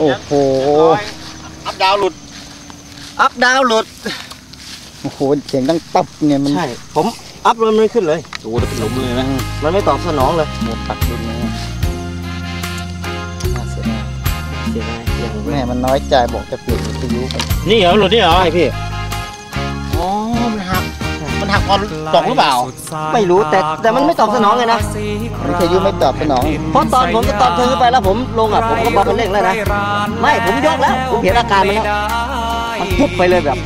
โอ้โห อัพดาวหลุด อัพดาวหลุด โอ้โห เสียงดังตับเนี่ยมัน ใช่ ผมอัพมันไม่ขึ้นเลยโอ้จะเป็นหลุมเลยนะ มันไม่ตอบสนองเลยหมดปักดุนเนี่ยน่าเสียดายเสียดายอย่างแม่มันน้อยใจบอกจะเปลี่ยนวิทยุกันนี่เหรอหลุดนี่เหรอใช่พี่อ๋อมันหักมัน หักตอนตกหรือเปล่า ไม่รู้แต่แต่มันไม่ตอบสนองเลยนะวิทยุไม่ตอบสนอง เพราะตอนผมจะตอนซื้อไปแล้วผมลงอะผมก็บอกเป็นเลขแล้วนะ ไม่ผมยกแล้วผมเห็นอาการมันแล้วมันพุบไปเลยแบบ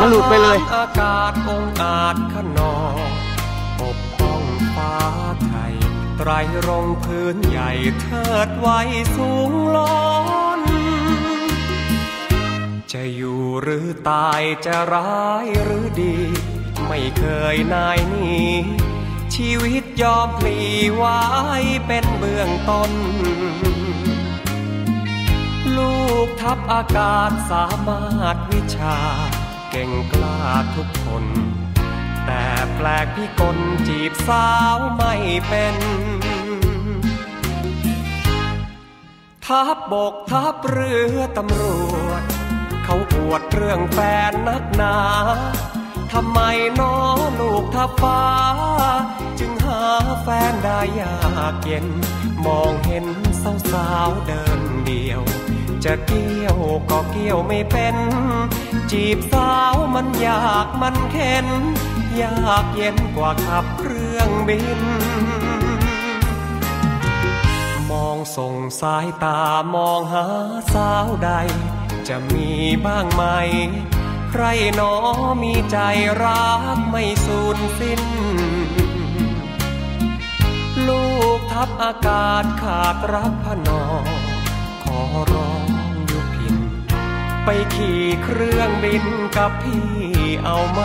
มันหลุดไปเลยอากาศองค์อาจขนองปกป้องฟ้าไทยไตรรงค์พื้นใหญ่เทิดไว้สูงล้น หรือตายจะร้ายหรือดี ไม่เคยนายหนีชีวิตยอมพลีไว้เป็นเบื้องต้น ลูกทัพอากาศสามารถวิชา เก่งกล้าทุกคน แต่แปลกพี่กลจีบสาวไม่เป็น ทัพบกทัพเรือตำรวจ เขาอวดเรื่องแฟนนักหนา ทำไมน้อลูกทัพฟ้า จึงหาแฟนได้ยากเย็น มองเห็นสาวๆเดินเดียว จะเกี่ยวก็เกี่ยวไม่เป็น จีบสาวมันยากมันเข็น ยากเย็นกว่าขับเครื่องบินมองส่งสายตามองหาสาวใด จะมีบ้างไหม ใครหนอมีใจรักไม่สูญสิ้น ลูกทับอากาศขาดรักพนอ ขอร้องยุพิน ไปขี่เครื่องบินกับพี่เอาไหม